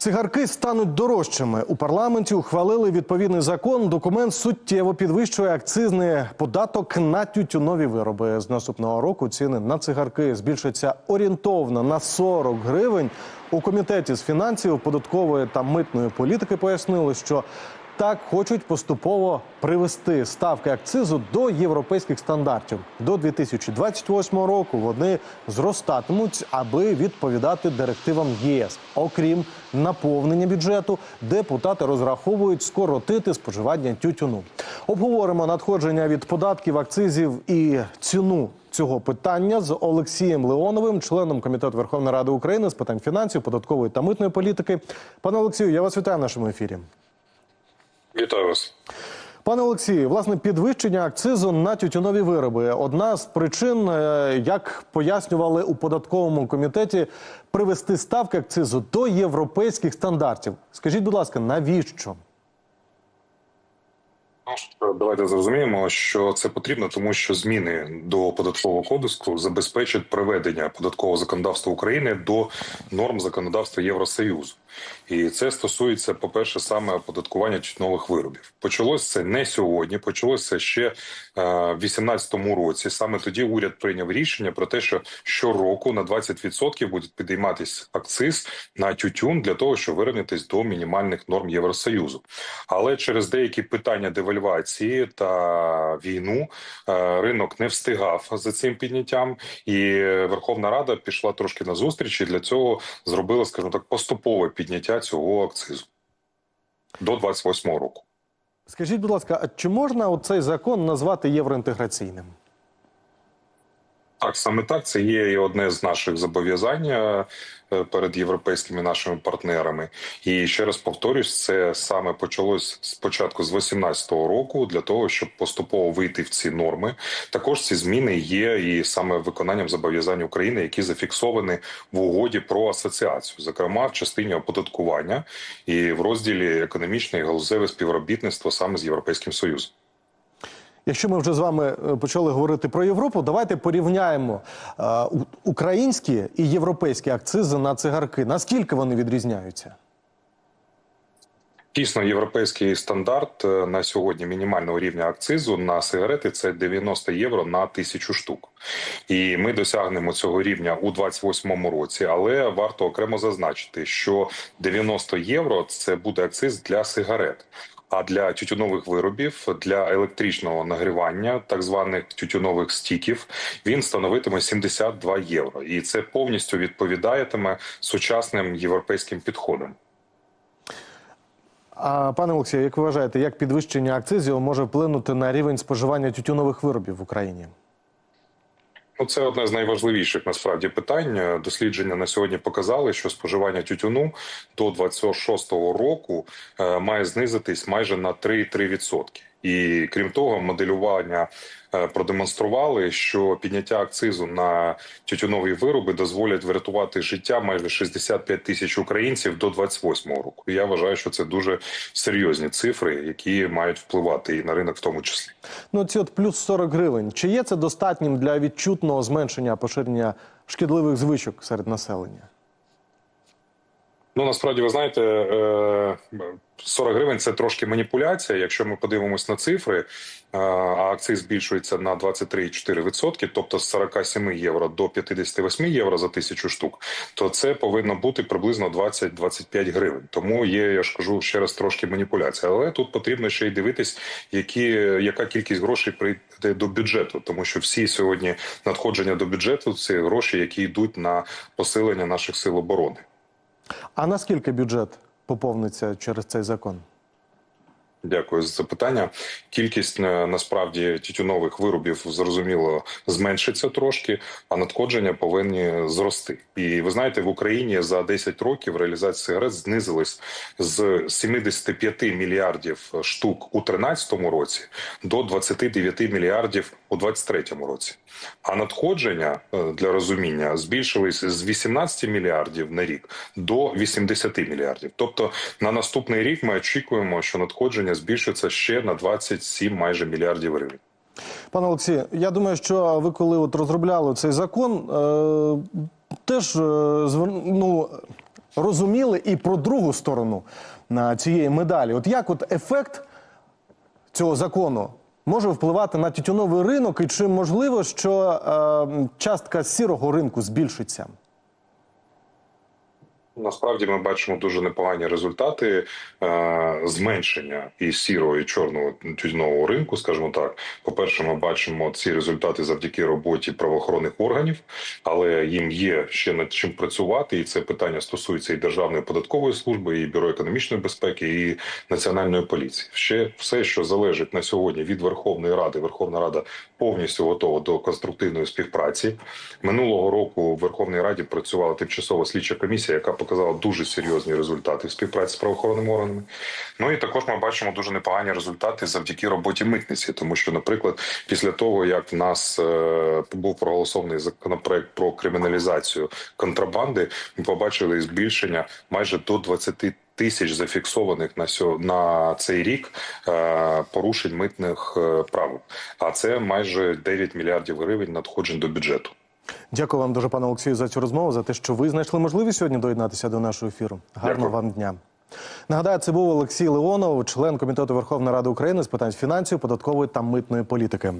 Цигарки стануть дорожчими. У парламенті ухвалили відповідний закон. Документ суттєво підвищує акцизний податок на тютюнові вироби. З наступного року ціни на цигарки збільшаться орієнтовно на 40 гривень. У комітеті з фінансів, податкової та митної політики пояснили, що так хочуть поступово привести ставки акцизу до європейських стандартів. До 2028 року вони зростатимуть, аби відповідати директивам ЄС. Окрім наповнення бюджету, депутати розраховують скоротити споживання тютюну. Обговоримо надходження від податків, акцизів і ціну. Цього питання з Олексієм Леоновим, членом комітету Верховної Ради України з питань фінансів, податкової та митної політики. Пане Олексію, я вас вітаю в нашому ефірі. Вітаю вас. Пане Олексію, власне, підвищення акцизу на тютюнові вироби одна з причин, е, як пояснювали у податковому комітеті, привести ставки акцизу до європейських стандартів. Скажіть, будь ласка, навіщо? Ну, Давайте зрозуміємо, що це потрібно, тому що зміни до податкового кодексу забезпечать приведення податкового законодавства України до норм законодавства Євросоюзу, і це стосується, по перше, саме оподаткування тютюнових виробів. Почалось це не сьогодні, почалось це ще е, в 2018 році. Саме тоді уряд прийняв рішення про те, що щороку на 20% буде підійматись акциз на тютюн для того, щоб вирівнятись до мінімальних норм Євросоюзу. Але через деякі питання девальвації та війну е, ринок не встигав за цим підняттям, і Верховна Рада пішла трошки на зустріч і для цього зробила, скажімо так, поступове підняття цього акцизу до 28 року. Скажіть, будь ласка, а чи можна цей закон назвати євроінтеграційним? Так, саме так це є і одне з наших зобов'язань е, перед європейськими нашими партнерами. І ще раз повторюсь, це саме почалось спочатку з 18-го року для того, щоб поступово вийти в ці норми. Також ці зміни є і саме виконанням зобов'язань України, які зафіксовані в угоді про асоціацію, зокрема в частині оподаткування і в розділі економічне і галузеве співробітництво саме з європейським союзом. Якщо ми вже з вами е, почали говорити про Європу, давайте порівняємо е, українські і європейські акцизи на цигарки. Наскільки вони відрізняються? Дійсно, європейський стандарт е, на сьогодні мінімального рівня акцизу на сигарети це 90 євро на тисячу штук. І ми досягнемо цього рівня у 28 році. Але варто окремо зазначити, що 90 євро це буде акциз для сигарет. А для тютюнових виробів для електричного нагрівання, так званих тютюнових стіків, він становитиме 72 євро, і це повністю відповідаєтиме сучасним європейським підходам. А пане Олексію, як ви вважаєте, як підвищення акцизів може вплинути на рівень споживання тютюнових виробів в Україні? Ну, це одне з найважливіших насправді питань. Дослідження на сьогодні показали, що споживання тютюну до 26-го року е, має знизитись майже на 3,3%. І крім того, моделювання продемонстрували, що підняття акцизу на тютюнові вироби дозволять врятувати життя майже 65 тисяч українців до 28-го року. І я вважаю, що це дуже серйозні цифри, які мають впливати і на ринок, в тому числі. Ну, ці от плюс 40 гривень. Чи є це достатнім для відчутного зменшення поширення шкідливих звичок серед населення? Ну насправді ви знаєте, е, 40 гривень це трошки маніпуляція. Якщо ми подивимось на цифри, а акциз збільшується на 23,4%, тобто з 47 євро до 58 євро за тисячу штук, то це повинно бути приблизно 20-25 гривень. Тому є, я ж кажу ще раз трошки маніпуляція. Але тут потрібно ще й дивитись, які яка кількість грошей прийде до бюджету, тому що всі сьогодні надходження до бюджету це гроші, які йдуть на посилення наших сил оборони. А наскільки бюджет поповниться через цей закон? Дякую за запитання. Кількість е, насправді тютюнових виробів зрозуміло зменшиться трошки, а надходження повинні зрости. І ви знаєте, в Україні за 10 років реалізація сигарет знизилась з 75 мільярдів штук у 2013 році до 29 мільярдів у 2023 році. А надходження е, для розуміння збільшились з 18 мільярдів на рік до 80 мільярдів. Тобто на наступний рік ми очікуємо, що надходження збільшиться ще на 27 майже мільярдів гривень. Пане Олексію, я думаю, що ви коли от розробляли цей закон, е, теж е, ну, розуміли і про другу сторону на цієї медалі. От як от ефект цього закону може впливати на тютюновий ринок, і чи можливо, що е, частка сірого ринку збільшиться? Насправді ми бачимо дуже непогані результати е, зменшення і сірого, і чорного тютюнового ринку. скажімо так. По перше, ми бачимо ці результати завдяки роботі правоохоронних органів, але їм є ще над чим працювати, і це питання стосується і Державної податкової служби, і бюро економічної безпеки, і національної поліції. Ще все, що залежить на сьогодні від Верховної Ради, Верховна Рада повністю готова до конструктивної співпраці. Минулого року в Верховній Раді працювала тимчасова слідча комісія, яка показала дуже серйозні результати в співпраці з правоохоронними органами. Ну і також ми бачимо дуже непогані результати завдяки роботі митниці, тому що, наприклад, після того як в нас е, був проголосований законопроект про криміналізацію контрабанди, ми побачили збільшення майже до 20 Тисяч зафіксованих на сьо на цей рік е, порушень митних е, правил, а це майже 9 мільярдів гривень надходжень до бюджету. Дякую вам дуже, пане Олексію, за цю розмову, за те, що ви знайшли можливість сьогодні доєднатися до нашого ефіру. Гарного Дякую. вам дня. Нагадаю, це був Олексій Леонов, член комітету Верховної Ради України з питань фінансів, податкової та митної політики.